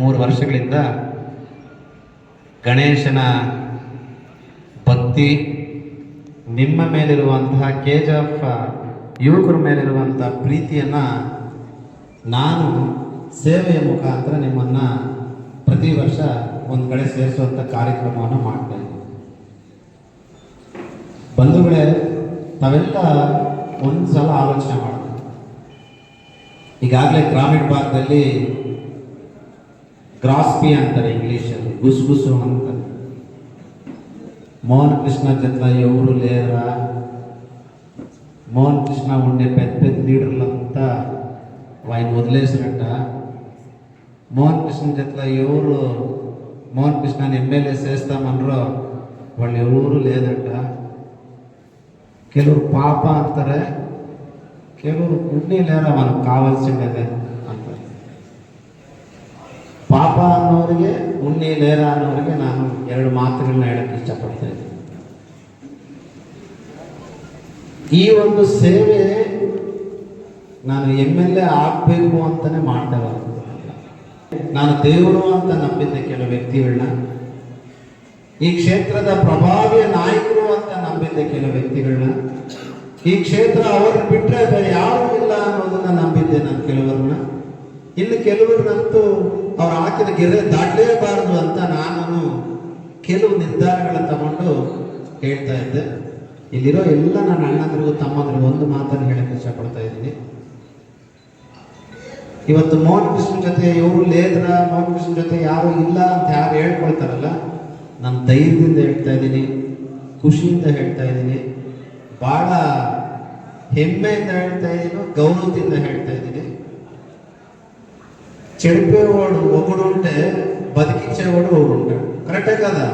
ಮೂರು ವರ್ಷಗಳಿಂದ ಗಣೇಶನ ಭಕ್ತಿ, ನಿಮ್ಮ ಮೇಲಿರುವಂತಹ ಕೇಜ್ ಆಫ್ ಯುವಕರ ಮೇಲಿರುವಂಥ ಪ್ರೀತಿಯನ್ನು ನಾನು ಸೇವೆಯ ಮುಖಾಂತರ ನಿಮ್ಮನ್ನು ಪ್ರತಿ ವರ್ಷ ಒಂದು ಕಡೆ ಸೇರಿಸುವಂಥ ಕಾರ್ಯಕ್ರಮವನ್ನು ಮಾಡ್ತಾ ಇದ್ದೀನಿ. ಬಂಧುಗಳೇ, ತಾವೆಲ್ಲ ಒಂದು ಸಲ ಆಲೋಚನೆ ಮಾಡಬೇಕು ಈಗಾಗಲೇ ಗ್ರಾಮೀಣ ಭಾಗದಲ್ಲಿ ಗ್ರಾಸ್ಪಿ ಅಂತಾರೆ ಇಂಗ್ಲೀಷಲ್ಲಿ ಗುಸುಗುಸು ಅಂತಾರೆ మోహన్ కృష్ణ జట్ల ఎవరు లేరా మోహన్ కృష్ణ ఉండే పెద్ద పెద్ద లీడర్లంతా ఆయన వదిలేసినట్ట మోహన్ కృష్ణ జట్ల ఎవరు మోహన్ కృష్ణని ఎమ్మెల్యే చేస్తామనరో వాళ్ళు ఎవరు లేదంట ಕೆಲವರು ಪಾಪ ಅಂತಾರೆ ಕೆಲವರು ಪುಣ್ಯ లేరా మనకు కావాల్సిందే ಉಣ್ಣಿ ನೇರ ಅನ್ನೋರಿಗೆ ನಾನು ಎರಡು ಮಾತುಗಳನ್ನ ಹೇಳಕ್ಕೆ ಇಷ್ಟಪಡ್ತಾ ಇದ್ದೀನಿ. ಈ ಒಂದು ಸೇವೆ ನಾನು ಎಂ ಎಲ್ ಎ ಆಗಬೇಕು ಅಂತಾನೆ ಮಾಡ್ತಾ ನಾನು ದೇವರು ಅಂತ ನಂಬಿದ್ದೆ ಕೆಲವು ವ್ಯಕ್ತಿಗಳನ್ನ. ಈ ಕ್ಷೇತ್ರದ ಪ್ರಭಾವಿಯ ನಾಯಕರು ಅಂತ ನಂಬಿದ್ದೆ ಕೆಲವು ವ್ಯಕ್ತಿಗಳನ್ನ. ಈ ಕ್ಷೇತ್ರ ಅವರು ಬಿಟ್ಟರೆ ಯಾರೂ ಇಲ್ಲ ಅನ್ನೋದನ್ನ ನಂಬಿದ್ದೆ ನಾನು ಕೆಲವರನ್ನ. ಇನ್ನು ಕೆಲವರನ್ನಂತೂ ಅವ್ರು ಹಾಕಿದ ಗೆರೆ ದಾಟಲೇಬಾರದು ಅಂತ ನಾನು ಕೆಲವು ನಿರ್ಧಾರಗಳನ್ನು ತಗೊಂಡು ಹೇಳ್ತಾ ಇದ್ದೆ. ಇಲ್ಲಿರೋ ಎಲ್ಲ ನನ್ನ ಅಣ್ಣಂದ್ರಿಗೂ ತಮ್ಮಂದ್ರಿಗೂ ಒಂದು ಮಾತನ್ನು ಹೇಳಕ್ಕೆ ಇಷ್ಟಪಡ್ತಾ ಇದ್ದೀನಿ. ಇವತ್ತು ಮೋಹನ್ ಕೃಷ್ಣ ಜೊತೆ ಇವರು ಲೇದ್ರ ಮೋಹನ್ ಕೃಷ್ಣ ಜೊತೆ ಯಾರು ಇಲ್ಲ ಅಂತ ಯಾರು ಹೇಳ್ಕೊಳ್ತಾರಲ್ಲ, ನಾನು ಧೈರ್ಯದಿಂದ ಹೇಳ್ತಾ ಇದ್ದೀನಿ, ಖುಷಿಯಿಂದ ಹೇಳ್ತಾ ಇದ್ದೀನಿ ಬಹಳ ಹೆಮ್ಮೆಯಿಂದ ಹೇಳ್ತಾ ಇದ್ದೀನಿ, ಗೌರವದಿಂದ ಹೇಳ್ತಾ ಇದ್ದೀನಿ. చెడిపోయేవాడు ఒకడుంటే బతికించేవాడు ఒకడు ఉంటాడు కరెక్టే కదా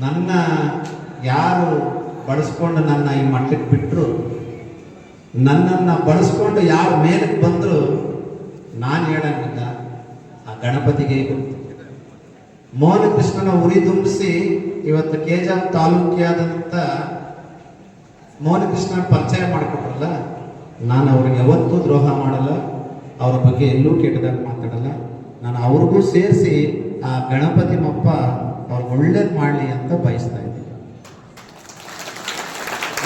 ನನ್ನ ಯಾರು ಬಳಸ್ಕೊಂಡು ನನ್ನ ಈ ಮಟ್ಟಕ್ಕೆ ಬಿಟ್ಟರು ನನ್ನನ್ನು ಬಳಸ್ಕೊಂಡು ಯಾರು ಮೇಲಕ್ಕೆ ಬಂದರು ನಾನು ಹೇಳಂಗಿಲ್ಲ ಆ ಗಣಪತಿಗೆ ಗೊತ್ತು ಮೋಹನ ಕೃಷ್ಣನ ಉರಿ ತುಂಬಿಸಿ ಇವತ್ತು ಕೆಜಾಮ್ ತಾಲೂಕಿಯಾದಂಥ ಮೋಹನ ಕೃಷ್ಣ ಪರಿಚಯ ಮಾಡಿಕೊಟ್ರಲ್ಲ ನಾನು ಅವ್ರಿಗೆ ಯಾವತ್ತೂ ದ್ರೋಹ ಮಾಡಲ್ಲ ಅವ್ರ ಬಗ್ಗೆ ಎಲ್ಲೂ ಕೆಟ್ಟದಾಗ ಮಾತಾಡಲ್ಲ. ನಾನು ಅವ್ರಿಗೂ ಸೇರಿಸಿ ಆ ಗಣಪತಿ ಮಪ್ಪ ಅವ್ರಿಗೆ ಒಳ್ಳೇದು ಮಾಡಲಿ ಅಂತ ಬಯಸ್ತಾ ಇದ್ದೀನಿ.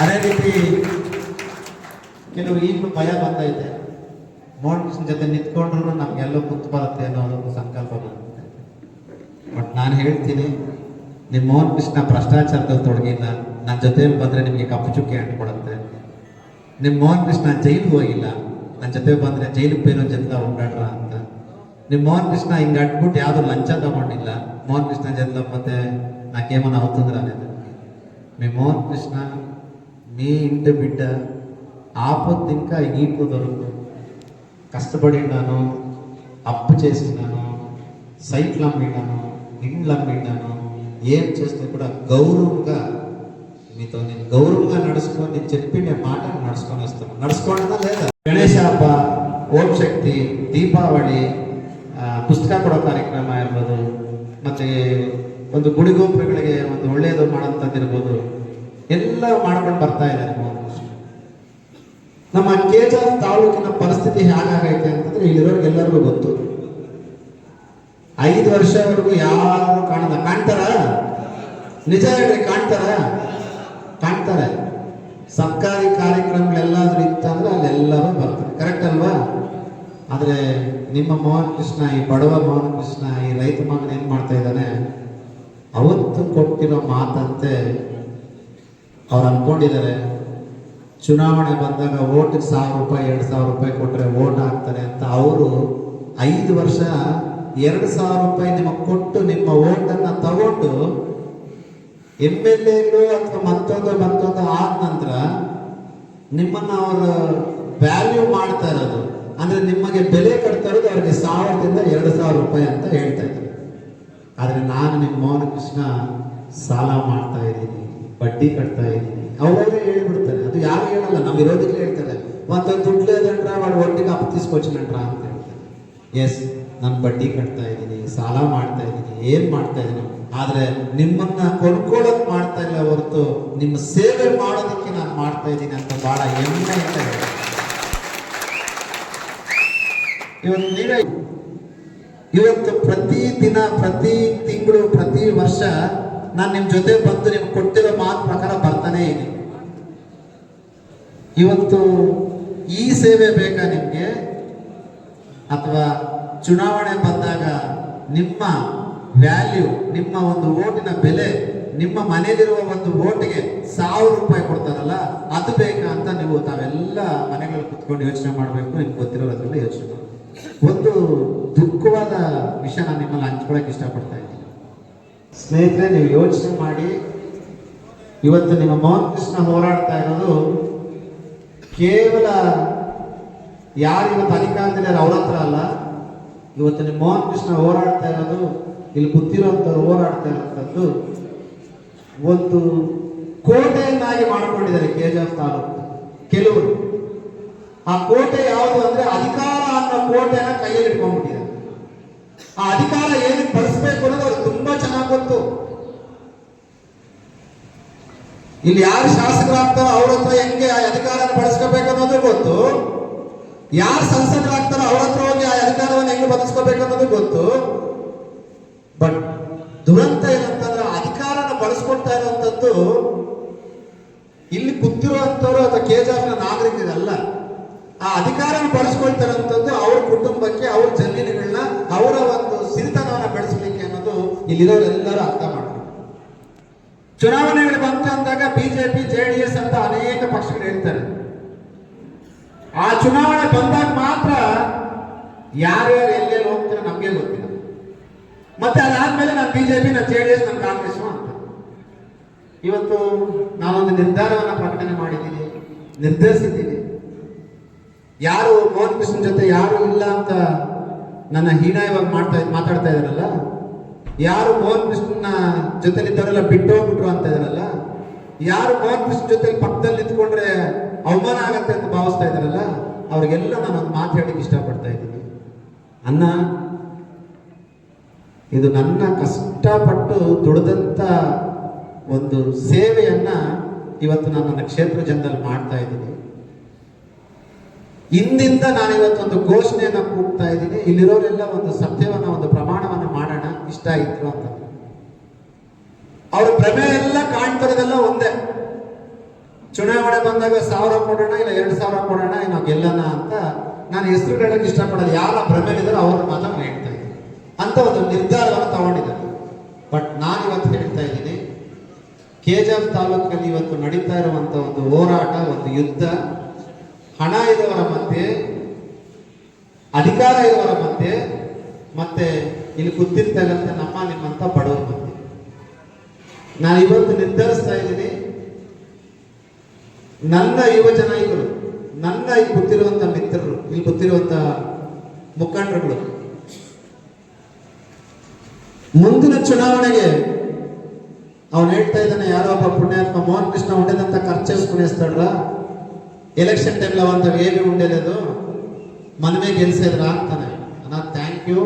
ಅದೇ ರೀತಿ ಕೆಲವರು ಈಗಲೂ ಭಯ ಬಂದೈತೆ ಮೋಹನ್ ಜೊತೆ ನಿಂತ್ಕೊಂಡ್ರು ನಮ್ಗೆಲ್ಲೋ ಕುತ್ತು ಬರುತ್ತೆ ಅನ್ನೋ ಒಂದು ಸಂಕಲ್ಪ ಬರುತ್ತೆ. ಬಟ್ ನಾನು ಹೇಳ್ತೀನಿ ನಿಮ್ಮ ಮೋಹನ್ ಕೃಷ್ಣ ಭ್ರಷ್ಟಾಚಾರದಲ್ಲಿ ತೊಡಗಿಲ್ಲ. ನನ್ನ ಜೊತೆ ಬಂದರೆ ನಿಮಗೆ ಕಪ್ಪು ಚುಕ್ಕಿ ಅಂಟ್ಕೊಡುತ್ತೆ. ನಿಮ್ಮ ಮೋಹನ್ ಕೃಷ್ಣ ಜೈಲಿಗೆ ಹೋಗಿಲ್ಲ. ನನ್ನ ಜೊತೆ ಬಂದರೆ ಜೈಲಿಗೆ ಬೇರೋ ಜೊತೆ ಉಂಡಾಡ್ರ ಅಂತ ನಿಮ್ಮ ಮೋಹನ್ ಕೃಷ್ಣ ಹಿಂಗೆ ಅಂಟ್ಬಿಟ್ಟು ಯಾವುದು ಲಂಚ ತಗೊಂಡಿಲ್ಲ మోహన్ కృష్ణ చదివకపోతే నాకేమన్నా అవుతుందిరా అనేది మీ మోహన్ కృష్ణ మీ ఇంటి బిడ్డ ఆపొద్దు ఇంకా ఈపు దొరుకు కష్టపడినాను అప్పు చేసినాను సైట్లు అమ్మినాను ఇండ్లు అమ్మినాను ఏం చేస్తే కూడా గౌరవంగా మీతో నేను గౌరవంగా నడుచుకొని నేను చెప్పి నేను మాట నడుచుకొని వస్తాను నడుచుకోవడం లేదా ಗಣೇಶ ಹಬ್ಬ ಓಂ ಶಕ್ತಿ ದೀಪಾವಳಿ ಆ, ಪುಸ್ತಕ ಕೊಡೋ ಕಾರ್ಯಕ್ರಮ ಇರ್ಬೋದು ಮತ್ತೆ ಒಂದು ಗುಡಿಗೋಪುರಗಳಿಗೆ ಒಂದು ಒಳ್ಳೆಯದು ಮಾಡೋಂಥದ್ದಿರ್ಬೋದು ಎಲ್ಲ ಮಾಡ್ಕೊಂಡು ಬರ್ತಾ ಇದ್ದಾರೆ ಮೋಹನ್ ಕೃಷ್ಣ. ನಮ್ಮ ಕೇಜಾರ್ ತಾಲೂಕಿನ ಪರಿಸ್ಥಿತಿ ಹೇಗಾಗೈತೆ ಅಂತಂದ್ರೆ ಇಲ್ಲಿರೋರ್ಗೆಲ್ಲರಿಗೂ ಗೊತ್ತು ಐದು ವರ್ಷವರೆಗೂ ಯಾರು ಕಾಣಲ್ಲ ಕಾಣ್ತಾರ ನಿಜ ಹೇಳ್ರಿ ಕಾಣ್ತಾರ ಕಾಣ್ತಾರೆ. ಸರ್ಕಾರಿ ಕಾರ್ಯಕ್ರಮಗಳೆಲ್ಲಾದ್ರೂ ಇತ್ತಂದ್ರೆ ಅಲ್ಲೆಲ್ಲರೂ ಬರ್ತಾರೆ. ಕರೆಕ್ಟ್ ಅಲ್ವಾ? ಆದರೆ ನಿಮ್ಮ ಮೋಹನ್ ಕೃಷ್ಣ, ಈ ಬಡವ ಮೋಹನ್ ಕೃಷ್ಣ, ಈ ರೈತ ಮಗನ ಏನು ಮಾಡ್ತಾ ಇದ್ದಾನೆ? ಅವತ್ತು ಕೊಟ್ಟಿರೋ ಮಾತಂತೆ ಅವ್ರು ಅನ್ಕೊಂಡಿದ್ದಾರೆ. ಚುನಾವಣೆ ಬಂದಾಗ ಓಟಿಗೆ ಸಾವಿರ ರೂಪಾಯಿ, ಎರಡು ಸಾವಿರ ರೂಪಾಯಿ ಕೊಟ್ಟರೆ ಓಟ್ ಹಾಕ್ತಾರೆ ಅಂತ ಅವರು ಐದು ವರ್ಷ ಎರಡು ಸಾವಿರ ರೂಪಾಯಿ ನಿಮಗೆ ಕೊಟ್ಟು ನಿಮ್ಮ ಓಟನ್ನು ತಗೊಂಡು ಎಂ ಎಲ್ ಎ ಅಥವಾ ಮತ್ತೊಂದು ಮತ್ತೊಂದು ಆದ ನಂತರ ನಿಮ್ಮನ್ನು ಅವರು ವ್ಯಾಲ್ಯೂ ಮಾಡ್ತಾ ಇರೋದು. ಅಂದರೆ ನಿಮಗೆ ಬೆಲೆ ಕಟ್ತಾ ಇರೋದು ಅವ್ರಿಗೆ ಸಾವಿರದಿಂದ ಎರಡು ಸಾವಿರ ರೂಪಾಯಿ ಅಂತ ಹೇಳ್ತಾ ಇದ್ದಾರೆ ಆದರೆ ನಾನು ನಿಮ್ಮ ಮೋಹನ ಕೃಷ್ಣ ಸಾಲ ಮಾಡ್ತಾ ಇದ್ದೀನಿ, ಬಡ್ಡಿ ಕಟ್ತಾ ಇದ್ದೀನಿ. ಅವರವರೇ ಹೇಳಿಬಿಡ್ತಾರೆ. ಅದು ಯಾರು ಹೇಳಲ್ಲ, ನಮ್ಮ ಇರೋದಕ್ಕೆ ಹೇಳ್ತಾರೆ. ಒಂದು ದುಡ್ಡು లేదంట్రా వాడు ಒಟ್ಟಿಗೆ ಅಪ್ಪ తీసుకొచ్చినట్రా ಅಂತ ಹೇಳ್ತಾರೆ. ಎಸ್ ನಾನು ಬಡ್ಡಿ ಕಟ್ತಾ ಇದ್ದೀನಿ, ಸಾಲ ಮಾಡ್ತಾ ಇದ್ದೀನಿ, ಏನು ಮಾಡ್ತಾ ಇದ್ದೀನಿ? ಆದ್ರೆ ನಿಮ್ಮನ್ನ ಕೊಂಡ್ಕೊಳ್ಳೋಕ್ ಮಾಡ್ತಾ ಇಲ್ಲ ಹೊರತು ನಿಮ್ಮ ಸೇವೆ ಮಾಡೋದಕ್ಕೆ ನಾನು ಮಾಡ್ತಾ ಇದ್ದೀನಿ ಅಂತ ಬಹಳ ಹೆಮ್ಮೆ ಅಂತ ಇವತ್ತು ಇವತ್ತು ಪ್ರತಿ ದಿನ, ಪ್ರತಿ ತಿಂಗಳು, ಪ್ರತಿ ವರ್ಷ ನಾನು ನಿಮ್ಮ ಜೊತೆ ಬಂದು ನಿಮ್ಗೆ ಕೊಟ್ಟಿರೋ ಮಾತು ಪ್ರಕಾರ ಬರ್ತಾನೆ ಇದೆ ಇವತ್ತು ಈ ಸೇವೆ ಬೇಕಾ ನಿಮಗೆ? ಅಥವಾ ಚುನಾವಣೆ ಬಂದಾಗ ನಿಮ್ಮ ವ್ಯಾಲ್ಯೂ ನಿಮ್ಮ ಒಂದು ಓಟಿನ ಬೆಲೆ, ನಿಮ್ಮ ಮನೆಯಲ್ಲಿರುವ ಒಂದು ಓಟಿಗೆ ಸಾವಿರ ರೂಪಾಯಿ ಕೊಡ್ತಾರಲ್ಲ, ಅದು ಬೇಕಾ ಅಂತ ನೀವು ತಾವೆಲ್ಲ ಮನೆಗಳಲ್ಲಿ ಕುತ್ಕೊಂಡು ಯೋಚನೆ ಮಾಡಬೇಕು, ನಿಮ್ಗೆ ಗೊತ್ತಿರೋದ್ರಲ್ಲಿ ಯೋಚನೆ ಮಾಡಿ ಒಂದು ದುಃಖವಾದ ವಿಷಯ ನಾನು ನಿಮ್ಮಲ್ಲಿ ಹಂಚ್ಕೊಳಕ್ಕೆ ಇಷ್ಟಪಡ್ತಾ ಇದ್ದೀನಿ. ಸ್ನೇಹಿತರೆ, ನೀವು ಯೋಚನೆ ಮಾಡಿ. ಇವತ್ತು ನಿಮ್ಮ ಮೋಹನ್ ಕೃಷ್ಣ ಹೋರಾಡ್ತಾ ಇರೋದು ಕೇವಲ ಯಾರು ಇವತ್ತು ಅಧಿಕಾರದಲ್ಲಿ ಅವ್ರ ಹತ್ರ ಅಲ್ಲ. ಇವತ್ತು ನಿಮ್ಮ ಮೋಹನ್ ಕೃಷ್ಣ ಹೋರಾಡ್ತಾ ಇರೋದು ಇಲ್ಲಿ ಕೂತಿರುವಂಥವ್ರು ಹೋರಾಡ್ತಾ ಇರೋಂಥದ್ದು ಒಂದು ಕೋಟೆಯನ್ನಾಗಿ ಮಾಡಿಕೊಂಡಿದ್ದಾರೆ ಕೆ ತಾಲೂಕು. ಕೆಲವರು. ಆ ಕೋಟೆ ಯಾವುದು ಅಂದ್ರೆ ಅಧಿಕಾರ ಅನ್ನೋ ಕೋಟೆಯನ್ನ ಕೈಯಲ್ಲಿ ಇಟ್ಕೊಂಡ್ಬಿಟ್ಟಿದ್ದಾರೆ. ಆ ಅಧಿಕಾರ ಏನಕ್ಕೆ ಬಳಸಬೇಕು ಅನ್ನೋದು ಅವ್ರಿಗೆ ತುಂಬಾ ಚೆನ್ನಾಗಿ ಗೊತ್ತು. ಇಲ್ಲಿ ಯಾರು ಶಾಸಕರಾಗ್ತಾರೋ ಅವ್ರ ಹತ್ರ ಹೆಂಗೆ ಆ ಅಧಿಕಾರನ ಬಳಸ್ಕೋಬೇಕು ಅನ್ನೋದು ಗೊತ್ತು. ಯಾರು ಸಂಸದರಾಗ್ತಾರೋ ಅವ್ರ ಹತ್ರ ಹೋಗಿ ಆ ಅಧಿಕಾರವನ್ನು ಹೆಂಗೆ ಬದಲಿಸ್ಕೋಬೇಕು ಅನ್ನೋದು ಗೊತ್ತು. ದುರಂತ ಏನಂತಂದ್ರೆ ಅಧಿಕಾರನ ಬಳಸ್ಕೊಳ್ತಾ ಇರುವಂತದ್ದು ಇಲ್ಲಿ ಕೂತಿರುವಂತವ್ರು ಅಥವಾ ಕೆಜಿಎಫ್ನ ನಾಗರಿಕರಲ್ಲ ಆ ಅಧಿಕಾರನ ಬಳಸ್ಕೊಳ್ತಾರಂತದ್ದು ಅವ್ರ ಕುಟುಂಬಕ್ಕೆ, ಅವ್ರ ಜಮೀನುಗಳನ್ನ ಅವರ ಒಂದು ಸಿರಿತನವನ್ನ ಬೆಳೆಸಲಿಕ್ಕೆ ಅನ್ನೋದು ಇಲ್ಲಿರೋರೆಲ್ಲರೂ ಅರ್ಥ ಮಾಡ್ತಾರೆ. ಚುನಾವಣೆಗಳು ಬಂತು ಅಂದಾಗ ಬಿಜೆಪಿ ಜೆಡಿಎಸ್ ಅಂತ ಅನೇಕ ಪಕ್ಷಗಳು ಹೇಳ್ತಾರೆ. ಆ ಚುನಾವಣೆ ಬಂದಾಗ ಮಾತ್ರ ಯಾರ್ಯಾರು ಎಲ್ಲೆಲ್ಲಿ ಹೋಗ್ತಾರೆ ನಮಗೆ ಗೊತ್ತಿಲ್ಲ ಮತ್ತೆ ಅದಾದ್ಮೇಲೆ ನಾನು ಬಿಜೆಪಿ ನಾನು ಜೆ ಡಿ ಎಸ್ ನಾನು ಕಾಂಗ್ರೆಸ್ ಅಂತ. ಇವತ್ತು ನಾನೊಂದು ನಿರ್ಧಾರವನ್ನು ಪ್ರಕಟಣೆ ಮಾಡಿದ್ದೀನಿ ನಿರ್ಧರಿಸಿದ್ದೀನಿ ಯಾರು ಮೋಹನ್ ಕೃಷ್ಣ ಜೊತೆ ಯಾರು ಇಲ್ಲ ಅಂತ ನನ್ನ ಹೀನಾಯವಾಗಿ ಮಾಡ್ತಾ ಮಾತಾಡ್ತಾ ಇದಾರಲ್ಲ ಯಾರು ಮೋಹನ್ ಕೃಷ್ಣನ ಜೊತೆಲಿದ್ದವರೆಲ್ಲ ಬಿಟ್ಟು ಹೋಗ್ಬಿಟ್ರು ಅಂತ ಇದಾರಲ್ಲ ಯಾರು ಮೋಹನ್ ಕೃಷ್ಣ ಜೊತೆ ಪಕ್ಕದಲ್ಲಿ ನಿಂತ್ಕೊಂಡ್ರೆ ಅವಮಾನ ಆಗತ್ತೆ ಅಂತ ಭಾವಿಸ್ತಾ ಇದಾರಲ್ಲ ಅವ್ರಿಗೆಲ್ಲ ನಾನು ಒಂದು ಮಾತು ಹೇಳಕ್ಕೆ ಇಷ್ಟಪಡ್ತಾ ಇದ್ದೀನಿ. ಅನ್ನ ಇದು ನನ್ನ ಕಷ್ಟಪಟ್ಟು ದುಡಿದಂಥ ಒಂದು ಸೇವೆಯನ್ನು ಇವತ್ತು ನಾನು ನನ್ನ ಕ್ಷೇತ್ರ ಜನದಲ್ಲಿ ಮಾಡ್ತಾ ಇದ್ದೀನಿ. ಇಂದಿಂದ ನಾನು ಇವತ್ತೊಂದು ಘೋಷಣೆಯನ್ನು ಕೂಗ್ತಾ ಇದ್ದೀನಿ. ಇಲ್ಲಿರೋರೆಲ್ಲ ಒಂದು ಸತ್ಯವನ್ನು, ಒಂದು ಪ್ರಮಾಣವನ್ನು ಮಾಡೋಣ, ಇಷ್ಟ ಇತ್ತು ಅಂತ. ಅವ್ರ ಭ್ರಮೆ ಎಲ್ಲ ಕಾಣ್ತಿರೋದೆಲ್ಲ ಒಂದೇ. ಚುನಾವಣೆ ಬಂದಾಗ ಸಾವಿರ ಕೊಡೋಣ ಇಲ್ಲ ಎರಡು ಸಾವಿರ ಕೊಡೋಣ ನಾವು ಗೆಲ್ಲೋಣ ಅಂತ. ನಾನು ಹೆಸರು ಹೇಳಕ್ಕೆ ಇಷ್ಟಪಡೋದು ಯಾರ ಭ್ರಮೆಲಿದ್ದಾರೋ ಅವ್ರ ಮಾತ್ರ ಹೇಳ್ತಾರೆ ಅಂತ ಒಂದು ನಿರ್ಧಾರವನ್ನು ತಗೊಂಡಿದ್ದಾರೆ. ಬಟ್ ನಾನು ಇವತ್ತು ಹೇಳ್ತಾ ಇದ್ದೀನಿ ಕೆ ಜಿ ಎಫ್ ತಾಲೂಕಲ್ಲಿ ಇವತ್ತು ನಡೀತಾ ಇರುವಂತ ಒಂದು ಹೋರಾಟ, ಒಂದು ಯುದ್ಧ, ಹಣ ಇರುವವರ ಮಧ್ಯೆ, ಅಧಿಕಾರ ಇರುವವರ ಮಧ್ಯೆ, ಮತ್ತೆ ಇಲ್ಲಿ ಗೊತ್ತಿರ್ತಕ್ಕಂಥ ನಮ್ಮ ನಿಮ್ಮಂತ ಬಡವರ ಮಧ್ಯೆ. ನಾನು ಇವತ್ತು ನಿರ್ಧರಿಸ್ತಾ ಇದ್ದೀನಿ, ನನ್ನ ಯುವ ನನ್ನ ಇಲ್ಲಿ ಗೊತ್ತಿರುವಂತ ಮಿತ್ರರು, ಇಲ್ಲಿ ಗೊತ್ತಿರುವಂತ ಮುಖಂಡರುಗಳು ಮುಂದಿನ ಚುನಾವಣೆಗೆ ಅವನು ಹೇಳ್ತಾ ಇದ್ದಾನೆ ಯಾರೋ ಒಬ್ಬ ಪುಣ್ಯಾತ್ಮ ಮೋಹನ್ ಕೃಷ್ಣ ఉండేదంత ఖర్చు కునేస్తాడ్రా ఎలక్షన్ టైంలో అంత ఏమీ ఉండలేదు మనమే గెలిసేదిరా ಅಂತಾನೆ ಅಣ್ಣ ಥ್ಯಾಂಕ್ ಯು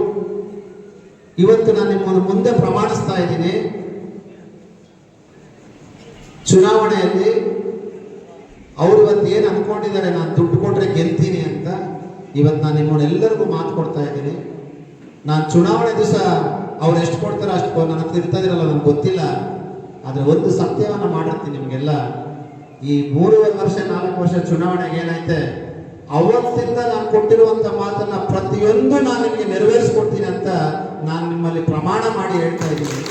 ಇವತ್ತು ನಾನು ನಿಮ್ಮನ್ನು ಮುಂದೆ ಪ್ರಮಾಣಿಸ್ತಾ ಇದ್ದೀನಿ ಚುನಾವಣೆಯಲ್ಲಿ ಅವ್ರು ಇವತ್ತು ಏನು ಅನ್ಕೊಂಡಿದ್ದಾರೆ ನಾನು ದುಡ್ಡು ಕೊಟ್ರೆ ಗೆಲ್ತೀನಿ ಅಂತ ಇವತ್ತು ನಾನು ನಿಮ್ಮನ್ನೆಲ್ಲರಿಗೂ ಮಾತು ಕೊಡ್ತಾ ಇದ್ದೀನಿ ನಾನು ಚುನಾವಣೆ ದಿವಸ ಅವ್ರು ಎಷ್ಟು ಕೊಡ್ತಾರೋ ಅಷ್ಟು ನನ್ನ ಹತ್ರ ಇರ್ತಾ ಇರಲ್ಲ ನನಗೆ ಗೊತ್ತಿಲ್ಲ. ಆದರೆ ಒಂದು ಸತ್ಯವನ್ನು ಮಾಡಿರ್ತೀನಿ ನಿಮಗೆಲ್ಲ. ಈ ಮೂರುವರೆ ವರ್ಷ, ನಾಲ್ಕು ವರ್ಷ ಚುನಾವಣೆಗೆ ಏನೈತೆ ಅವತ್ತಿಂದ ನಾನು ಕೊಟ್ಟಿರುವಂತ ಮಾತನ್ನ ಪ್ರತಿಯೊಂದು ನಾನು ನಿಮಗೆ ನೆರವೇರಿಸ್ಕೊಡ್ತೀನಿ ಅಂತ ನಾನು ನಿಮ್ಮಲ್ಲಿ ಪ್ರಮಾಣ ಮಾಡಿ ಹೇಳ್ತಾ ಇದ್ದೀನಿ.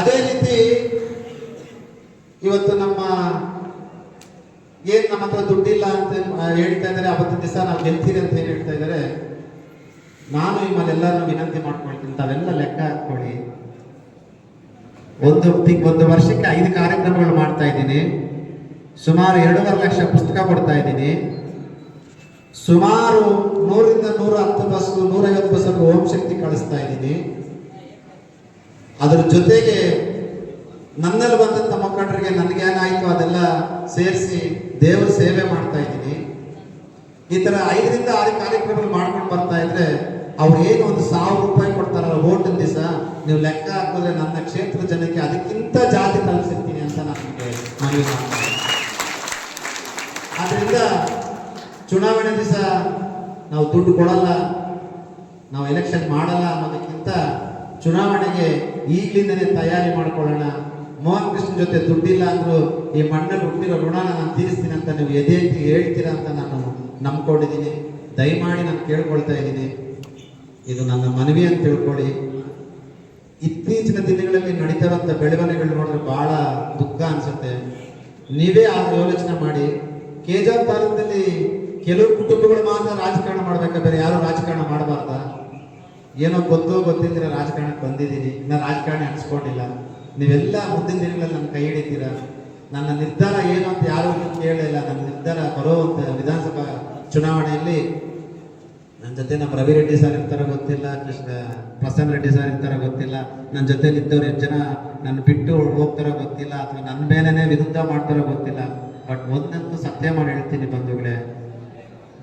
ಅದೇ ರೀತಿ ಇವತ್ತು ನಮ್ಮ ಏನ್ ನಮ್ಮ ಹತ್ರ ದುಡ್ಡಿಲ್ಲ ಅಂತ ಹೇಳ್ತಾ ಇದ್ದಾರೆ ಅವತ್ತಿನ ದಿವಸ ನಾವು ಗೆಲ್ತೀರಿ ಅಂತ ಏನ್ ಹೇಳ್ತಾ ಇದ್ದಾರೆ? ನಾನು ನಿಮ್ಮಲ್ಲೆಲ್ಲರನ್ನು ವಿನಂತಿ ಮಾಡ್ಕೊಳ್ತೀನಿ ತಾವೆಲ್ಲ ಲೆಕ್ಕ ಹಾಕೊಳ್ಳಿ ಒಂದು ತಿಂಗ್, ಒಂದು ವರ್ಷಕ್ಕೆ ಐದು ಕಾರ್ಯಕ್ರಮಗಳು ಮಾಡ್ತಾ ಇದ್ದೀನಿ. ಸುಮಾರು ಎರಡೂವರೆ ಲಕ್ಷ ಪುಸ್ತಕ ಕೊಡ್ತಾ ಇದ್ದೀನಿ. ಸುಮಾರು ನೂರಿಂದ ನೂರ ಹತ್ತು ಬಸ್, ನೂರೈವತ್ತು ಬಸ್ ಓಂ ಶಕ್ತಿ ಕಳಿಸ್ತಾ ಇದ್ದೀನಿ. ಅದರ ಜೊತೆಗೆ ನನ್ನಲ್ಲಿ ಬಂದಂತ ಮಕ್ಕಳಿಗೆ ನನಗೆ ಏನಾಯ್ತು ಅದೆಲ್ಲ ಸೇರಿಸಿ ದೇವರ ಸೇವೆ ಮಾಡ್ತಾ ಇದ್ದೀನಿ. ಈ ತರ ಐದರಿಂದ ಆರು ಕಾರ್ಯಕ್ರಮಗಳು ಮಾಡ್ಕೊಂಡು ಬರ್ತಾ ಇದ್ರೆ ಅವ್ರು ಏನು ಒಂದು ಸಾವಿರ ರೂಪಾಯಿ ಕೊಡ್ತಾರಲ್ಲ ಓಟ್ ದಿವಸ ನೀವು ಲೆಕ್ಕ ಹಾಕಿದ್ರೆ ನನ್ನ ಕ್ಷೇತ್ರ ಜನಕ್ಕೆ ಅದಕ್ಕಿಂತ ಜಾತಿ ತಲುಪಿಸಿರ್ತೀನಿ ಅಂತ ನಾನು ಮನವಿ ಆದ್ರಿಂದ ಚುನಾವಣೆ ದಿವಸ ನಾವು ದುಡ್ಡು ಕೊಡಲ್ಲ, ನಾವು ಎಲೆಕ್ಷನ್ ಮಾಡಲ್ಲ ಅನ್ನೋದಕ್ಕಿಂತ ಚುನಾವಣೆಗೆ ಈಗಲಿಂದನೇ ತಯಾರಿ ಮಾಡ್ಕೊಳ್ಳೋಣ. ಮೋಹನ್ ಕೃಷ್ಣ ಜೊತೆ ದುಡ್ಡಿಲ್ಲ ಅಂದ್ರೂ ಈ ಮಣ್ಣಲ್ಲಿ ಹುಟ್ಟಿರೋ ಋಣ ನಾನು ತೀರಿಸ್ತೀನಿ ಅಂತ ನೀವು ಎದೆ ಹೇಳ್ತೀರಾ ಅಂತ ನಾನು ನಂಬ್ಕೊಂಡಿದ್ದೀನಿ. ದಯಮಾಡಿ ನಾನು ಕೇಳ್ಕೊಳ್ತಾ ಇದ್ದೀನಿ. ಇದು ನನ್ನ ಮನವಿ ಅಂತ ತಿಳ್ಕೊಳ್ಳಿ. ಇತ್ತೀಚಿನ ದಿನಗಳಲ್ಲಿ ನಡೀತಿರೋಂಥ ಬೆಳವಣಿಗೆಗಳು ನೋಡಿದ್ರೆ ಬಹಳ ದುಃಖ ಅನ್ಸುತ್ತೆ. ನೀವೇ ಆ ಯೋಚನೆ ಮಾಡಿ. ಕೇಜಾರ್ ತಾಲೂಕಿನಲ್ಲಿ ಕೆಲವು ಕುಟುಂಬಗಳು ಮಾತ್ರ ರಾಜಕಾರಣ ಮಾಡ್ಬೇಕಾದ್ರೆ ಯಾರು ರಾಜಕಾರಣ ಮಾಡಬಾರ್ದ? ಏನೋ ಗೊತ್ತೋ ಗೊತ್ತಿದ್ರೆ ರಾಜಕಾರಣಕ್ಕೆ ಬಂದಿದ್ದೀನಿ. ಇನ್ನ ರಾಜಕಾರಣ ಅನ್ಸ್ಕೊಂಡಿಲ್ಲ. ನೀವೆಲ್ಲ ಮುಂದಿನ ದಿನಗಳಲ್ಲಿ ನನ್ನ ಕೈ ಹಿಡಿತೀರಾ? ನನ್ನ ನಿರ್ಧಾರ ಏನು ಅಂತ ಯಾರು ಕೇಳಲಿಲ್ಲ. ನನ್ನ ನಿರ್ಧಾರ ಬರುವಂತ ವಿಧಾನಸಭಾ ಚುನಾವಣೆಯಲ್ಲಿ ಜೊತೆ ನಮ್ಮ ರವಿ ರೆಡ್ಡಿ ಸರ್ ಇರ್ತಾರ ಗೊತ್ತಿಲ್ಲ ಪ್ರಸನ್ನ ರೆಡ್ಡಿ ಸರ್ ಇರ್ತಾರ ಗೊತ್ತಿಲ್ಲ ನನ್ನ ಜೊತೆಲಿ ಇದ್ದವ್ರು ಎಷ್ಟು ಜನ ನನ್ನ ಬಿಟ್ಟು ಹೋಗ್ತಾರೋ ಗೊತ್ತಿಲ್ಲ ಅಥವಾ ನನ್ನ ಮೇಲೇ ವಿರುದ್ಧ ಮಾಡ್ತಾರೋ ಗೊತ್ತಿಲ್ಲ ಬಟ್ ಒಂದಂತೂ ಸತ್ಯ ಮಾಡಿ ಹೇಳ್ತೀನಿ ಬಂಧುಗಳೇ.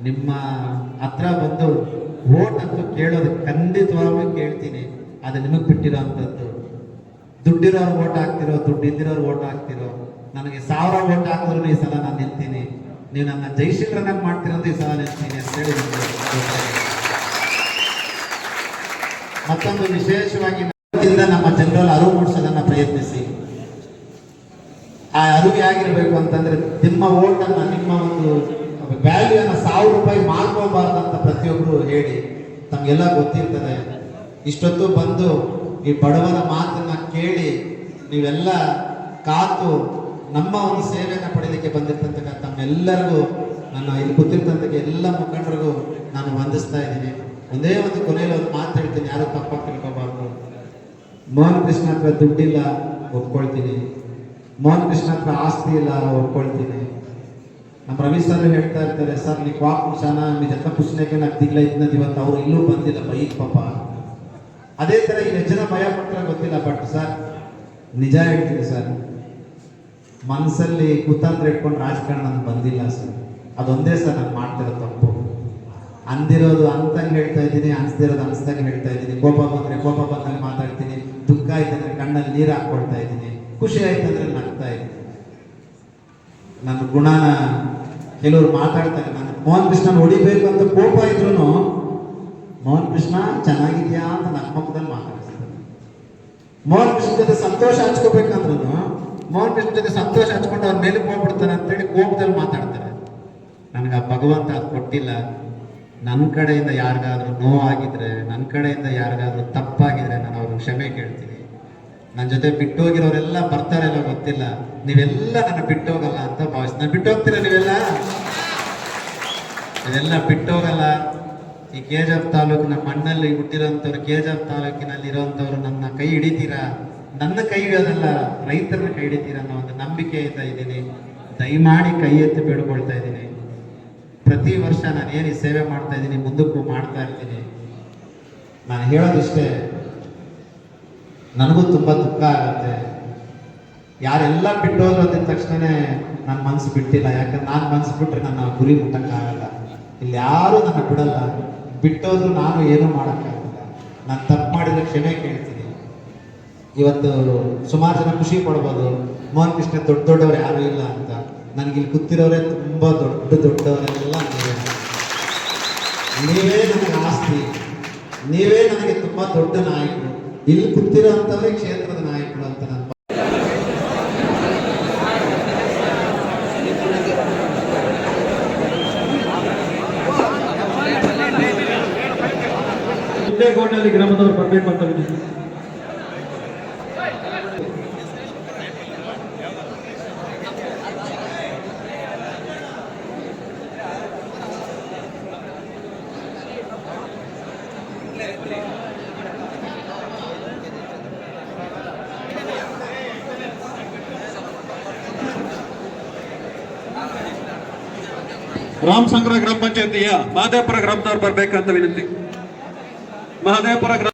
ನಿಮ್ಮ ಹತ್ರ ಬಂದು ಓಟ್ ಅಂತೂ ಕೇಳೋದು ಖಂಡಿತವಾಗ್ಲೂ ಕೇಳ್ತೀನಿ, ಅದು ನಿಮಗೆ ಬಿಟ್ಟಿರೋ ಅಂಥದ್ದು. ದುಡ್ಡಿರೋರು ಓಟ್ ಹಾಕ್ತಿರೋ, ದುಡ್ಡು ಇಲ್ದಿರೋರು ಓಟ್ ಹಾಕ್ತಿರೋ, ನನಗೆ ಸಾವಿರ ಓಟ್ ಹಾಕಿದ್ರು ಈ ಸಲ ನಾನು ನಿಲ್ತೀನಿ. ನೀವು ನನ್ನ ಜೈಶೀಲರನ್ನಾಗಿ ಮಾಡ್ತಿರೋದು ಈ ಸಲ ನಿಲ್ತೀನಿ ಅಂತೇಳಿ ಮತ್ತೊಂದು ವಿಶೇಷವಾಗಿ ನಮ್ಮ ಜನರಲ್ಲಿ ಅರಿವು ಮೂಡಿಸೋದನ್ನ ಪ್ರಯತ್ನಿಸಿ. ಆ ಅರಿವು ಹೇಗಿರ್ಬೇಕು ಅಂತಂದ್ರೆ ನಿಮ್ಮ ಓಟನ್ನ ನಿಮ್ಮ ಒಂದು ವ್ಯಾಲ್ಯೂ ಅನ್ನ ಸಾವಿರ ರೂಪಾಯಿ ಮಾಡ್ಕೋಬಾರ್ದು ಅಂತ ಪ್ರತಿಯೊಬ್ಬರು ಹೇಳಿ. ತಮಗೆಲ್ಲ ಗೊತ್ತಿರ್ತದೆ. ಇಷ್ಟೊತ್ತು ಬಂದು ಈ ಬಡವರ ಮಾತನ್ನ ಕೇಳಿ ನೀವೆಲ್ಲ ಕಾತು ನಮ್ಮ ಒಂದು ಸೇವೆಯನ್ನು ಪಡೆಯಲಿಕ್ಕೆ ಬಂದಿರ್ತಕ್ಕಂಥ ತಮ್ಮೆಲ್ಲರಿಗೂ ನನ್ನ ಇಲ್ಲಿ ಕೂತಿರ್ತಕ್ಕಂಥ ಎಲ್ಲ ಮುಖಂಡರಿಗೂ ನಾನು ವಂದಿಸ್ತಾ ಇದ್ದೀನಿ. ಒಂದೇ ಒಂದು ಕೊನೆಯಲ್ಲಿ ಒಂದು ಮಾತು ಹೇಳ್ತೀನಿ, ಯಾರು ತಪ್ಪಾಗಿ ತಿಳ್ಕೋಬಾರ್ದು. ಮೋಹನ್ ಕೃಷ್ಣ ಹತ್ರ ದುಡ್ಡಿಲ್ಲ, ಒಪ್ಕೊಳ್ತೀನಿ. ಮೋಹನ್ ಕೃಷ್ಣ ಹತ್ರ ಆಸ್ತಿ ಇಲ್ಲ, ಒಪ್ಕೊಳ್ತೀನಿ. ನಮ್ಮ ರವಿ ಸರ್ ಹೇಳ್ತಾ ಇರ್ತಾರೆ ಸರ್ ನೀವು ವಾಕ್ ಶಾನ ನಿಜಕ್ಕ ಪುಷ್ಣಕ್ಕೆ ನಾನು ತಿಂಗಳ ಇದ್ದ ಇವತ್ತು ಅವ್ರು ಇಲ್ಲೂ ಬಂದಿಲ್ಲ, ಬೈಕ್ ಪಾಪ. ಅದೇ ಥರ ಈ ಹೆಚ್ಚಿನ ಭಯ ಪಟ್ಟರೆ ಗೊತ್ತಿಲ್ಲ ಬಟ್ ಸರ್ ನಿಜ ಹೇಳ್ತೀನಿ ಸರ್ ಮನಸ್ಸಲ್ಲಿ ಕುತಂತ್ರ ಇಟ್ಕೊಂಡು ರಾಜಕಾರಣ ಬಂದಿಲ್ಲ ಸರ್. ಅದೊಂದೇ ಸರ್ ನಾನು ಮಾಡ್ತಿರೋ ತಪ್ಪು. ಅಂದಿರೋದು ಅಂತಂಗೆ ಹೇಳ್ತಾ ಇದ್ದೀನಿ ಅನಿಸ್ದಿರೋದು ಅನಿಸ್ದಂಗೆ ಹೇಳ್ತಾ ಇದ್ದೀನಿ. ಕೋಪ ಬಂದ್ರೆ ಕೋಪ ಬಂದಾಗ ಮಾತಾಡ್ತೀನಿ, ದುಃಖ ಆಯ್ತಂದ್ರೆ ಕಣ್ಣಲ್ಲಿ ನೀರು ಹಾಕ್ಕೊಳ್ತಾ ಇದ್ದೀನಿ. ಖುಷಿ ಆಯ್ತಂದ್ರೆ ನಗ್ತಾ ಇದ್ದೀನಿ. ನನ್ನ ಗುಣನ ಕೆಲವರು ಮಾತಾಡ್ತಾರೆ ನಾನು ಮೋಹನ್ ಕೃಷ್ಣನ ಹೊಡಿಬೇಕು ಅಂತ ಕೋಪ ಇದ್ರು ಮೋಹನ್ ಕೃಷ್ಣ ಚೆನ್ನಾಗಿದ್ಯಾ ಅಂತ ನನ್ನ ಮುಖದಲ್ಲಿ ಮಾತಾಡ್ತಾರೆ ಮೋಹನ್ ಕೃಷ್ಣ ಜೊತೆ ಸಂತೋಷ ಹಂಚ್ಕೋಬೇಕಂದ್ರು ಕೃಷ್ಣ ಜೊತೆ ಸಂತೋಷ ಹಚ್ಕೊಂಡು ಅವ್ರ ಮೇಲೆ ಹೋಗ್ಬಿಡ್ತಾನೆ ಅಂತೇಳಿ ಕೋಪದಲ್ಲಿ ಮಾತಾಡ್ತಾರೆ. ನನಗೆ ಆ ಭಗವಂತ ಅದು ಕೊಟ್ಟಿಲ್ಲ. ನನ್ನ ಕಡೆಯಿಂದ ಯಾರಿಗಾದ್ರೂ ನೋವಾಗಿದ್ರೆ ನನ್ನ ಕಡೆಯಿಂದ ಯಾರಿಗಾದ್ರೂ ತಪ್ಪಾಗಿದ್ರೆ ನಾನು ಅವ್ರಿಗೆ ಕ್ಷಮೆ ಕೇಳ್ತೀನಿ. ನನ್ನ ಜೊತೆ ಬಿಟ್ಟೋಗಿರೋರೆಲ್ಲ ಬರ್ತಾರೆಲ್ಲ ಗೊತ್ತಿಲ್ಲ. ನೀವೆಲ್ಲ ನನ್ನ ಬಿಟ್ಟೋಗಲ್ಲ ಅಂತ ಭಾವಿಸ್ ನಾನು ಬಿಟ್ಟೋಗ್ತೀರ ನೀವೆಲ್ಲ? ಇದೆಲ್ಲ ಬಿಟ್ಟೋಗಲ್ಲ. ಈ ಕೆ ಜಿ ತಾಲೂಕಿನ ಮಣ್ಣಲ್ಲಿ ಹುಟ್ಟಿರೋಂಥವ್ರು, ಕೆ ಜಿ ತಾಲೂಕಿನಲ್ಲಿ ಇರೋಂಥವ್ರು ನನ್ನ ಕೈ ಹಿಡಿತೀರಾ? ನನ್ನ ಕೈ ಅದೆಲ್ಲ ರೈತರನ್ನ ಕೈ ಹಿಡಿತೀರ ಅನ್ನೋ ಒಂದು ನಂಬಿಕೆಯಿಂದ ಇದ್ದೀನಿ. ದಯಮಾಡಿ ಕೈ ಎತ್ತಿ ಬೇಡ್ಕೊಳ್ತಾ ಇದ್ದೀನಿ. ಪ್ರತಿ ವರ್ಷ ನಾನು ಏನು ಸೇವೆ ಮಾಡ್ತಾ ಇದ್ದೀನಿ ಮುಂದಕ್ಕೂ ಮಾಡ್ತಾ ಇರ್ತೀನಿ. ನಾನು ಹೇಳೋದಿಷ್ಟೇ, ನನಗೂ ತುಂಬ ದುಃಖ ಆಗುತ್ತೆ. ಯಾರೆಲ್ಲ ಬಿಟ್ಟೋದ್ರು ಅಂದಿದ ತಕ್ಷಣನೇ ನನ್ನ ಮನಸ್ಸು ಬಿಟ್ಟಿಲ್ಲ. ಯಾಕಂದ್ರೆ ನಾನು ಮನಸ್ಸು ಬಿಟ್ಟರೆ ನನ್ನ ಗುರಿ ಮುಟ್ಟಕ್ಕಾಗಲ್ಲ ಇಲ್ಲಿ ಯಾರು ನನ್ನ ಬಿಡಲ್ಲ. ಬಿಟ್ಟೋದ್ರು ನಾನು ಏನೂ ಮಾಡೋಕ್ಕಾಗಲ್ಲ. ನಾನು ತಪ್ಪು ಮಾಡಿದ್ರೆ ಕ್ಷಮೆ ಕೇಳ್ತೀನಿ. ಇವತ್ತು ಸುಮಾರು ಜನ ಖುಷಿ ಪಡ್ಬೋದು. ಮೋಹನ್ ಕೃಷ್ಣ ದೊಡ್ಡ ದೊಡ್ಡವ್ರು ಯಾರು ಇಲ್ಲ ಅಂತ. ನನಗೆ ಇಲ್ಲಿ ಕೂತಿರೋರೇ ತುಂಬ ದೊಡ್ಡ ದೊಡ್ಡವರೆಲ್ಲ ನೀವೇ. ನನಗೆ ಆಸ್ತಿ. ನೀವೇ ನನಗೆ ತುಂಬ ದೊಡ್ಡ ನಾಯಕರು. ಇಲ್ಲಿ ಕೂತಿರೋ ಅಂತವರೇ ಕ್ಷೇತ್ರದ ನಾಯಕರು ಅಂತ ನಾನು ಗ್ರಾಮದವರು ಬರಬೇಕು ಅಂತ ವಿನಂತಿ ರಾಮಸಂಗ್ರ ಗ್ರಾಮ ಪಂಚಾಯತಿಯ ಮಹದೇವಪುರ ಗ್ರಾಮದವ್ರು ಬರ್ಬೇಕಂತ ವಿನಂತಿ. ಮಹದೇವಪುರ ಗ್ರಾಮ